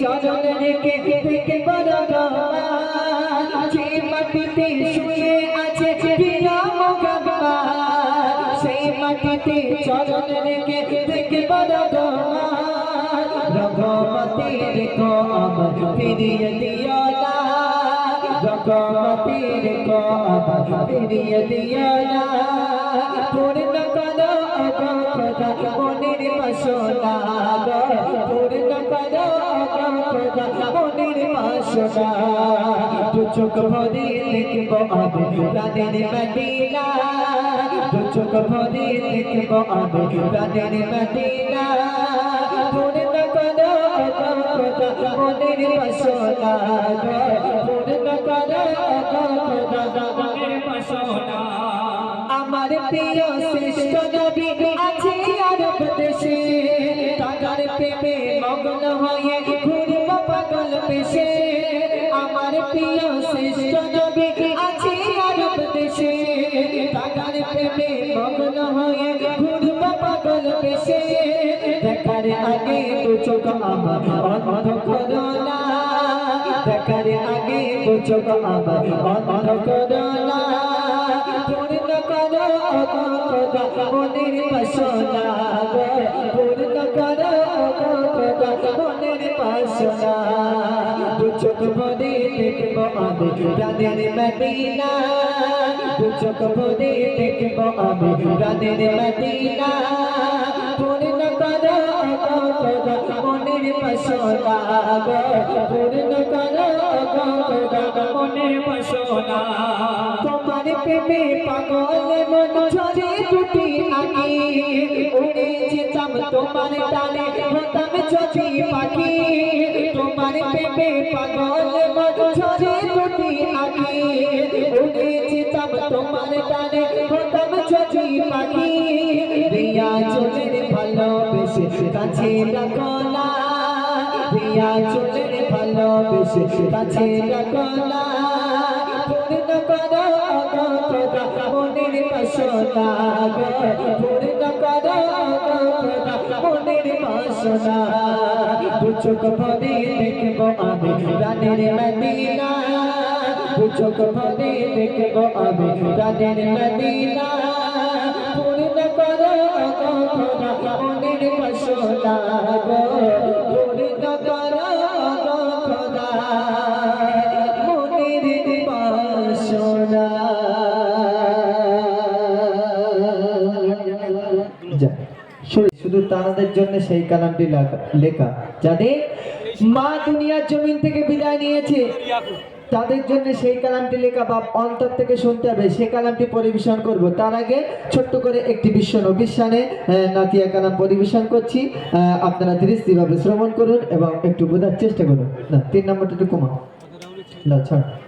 চরণ রেখে থেকে বড় যে সেই মাটিতে চরণ রেখে থেকে বড় গমা রঘমতি রেখো আমার ফিরিয়ে রেখো আমার ফিরিয়ে দিও না। পূর্ণ করো গো খোদা মনের বাসনা পূর্ণ করো গো খোদা মনের বাসনা। দু চোখ ভরে দেখব আমি প্রাণের মদিনা দু চোখ ভরে দেখব মদিনা মনের বাসনা পূর্ণ করো মনের বাসনা আমার প্রিয় শ্রেষ্ঠ নবী আছে আরব দেশে তাগার প্রেমে মগ্ন হয়ে ঘুরব পাগল পেশে আমার প্রিয় শ্রেষ্ঠ নবী আছে আরব দেশে তাগার প্রেমে মগ্ন হয়ে ঘুরব পাগল পেশে দেখার আগে দু চোখ আমার অন্ধ করো না দেখার দু চোখ আমার অন্ধ করো না পূর্ণ করো খোদা মনের বাসনা পূর্ণ করো খোদা মনের বাসনা দু চোখ ভরে দেখব আমি প্রাণের মদিনা দু চোখ ভরে দেখব আমি প্রাণের মদিনা পূর্ণ করো মনের বাসনা তোমার প্রেমে পাগল মন ঝরে দুটি আগে উড়ে যেতাম তোমার টানে হতাম যদি পাখি। তোমার প্রেমে পাগল মন ঝরে দুটি আগে ভালোবেসে কাছে রাখো রিয়া চলের ভালোবেসে কাছে রাখো না, পূর্ণ করো খোদা মনের বাসনা পূর্ণ করো খোদা মনের বাসনা। চোখ ভরে দেখব আমি রানের মদিনা। চোখ ভরে দেখব আমি রানের মদিনা। পূর্ণ করো গো মনের বাসনা শুধু- তাদের জন্য সেই কালামটি লেখা- যাদের মা দুনিয়ার জমিন থেকে বিদায় নিয়েছে, তাদের জন্য সেই কালামটি লেখা বা অন্তর থেকে শুনতে হবে। সেই কালামটি পরিবেশন করব। তার আগে ছোট্ট করে একটি বিশ্ব নবিশ্বানে নাতিয়া কালাম পরিবেশন করছি। আপনারা দৃষ্টিভাবে শ্রবণ করুন এবং একটু বোঝার চেষ্টা করুন। না, তিন নম্বরটা একটু কমা না, ছাড়।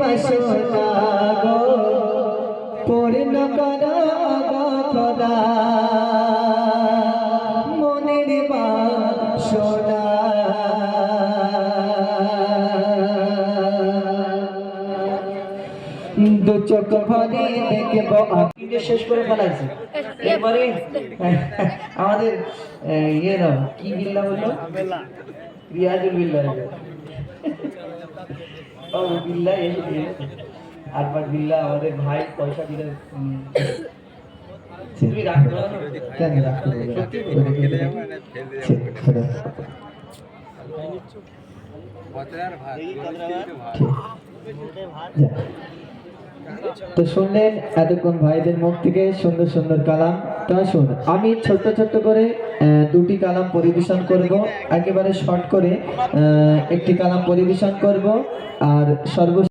বাসনা গো পূর্ণ করো গো খোদা মনের বাসনা। দু চোখ ভরে দেখব আমি শেষ করে ফেলাইছি। এরপরে আমাদের ইয়ে কি বিল্লা বলল? রিয়াজুল বিল্লা। বিল্লা এসে দিয়েছে। আরবার বিল্লা আমাদের ভাই পয়সা দিলে কেন রাখতে। তো শুনলেন এতক্ষণ ভাইদের মুখ থেকে সুন্দর সুন্দর কালাম। তো শোন আমি ছোট্ট ছোট্ট করে দুটি কালাম পরিবেশন করব। একেবারে শর্ট করে একটি কালাম পরিবেশন করব। আর সর্ব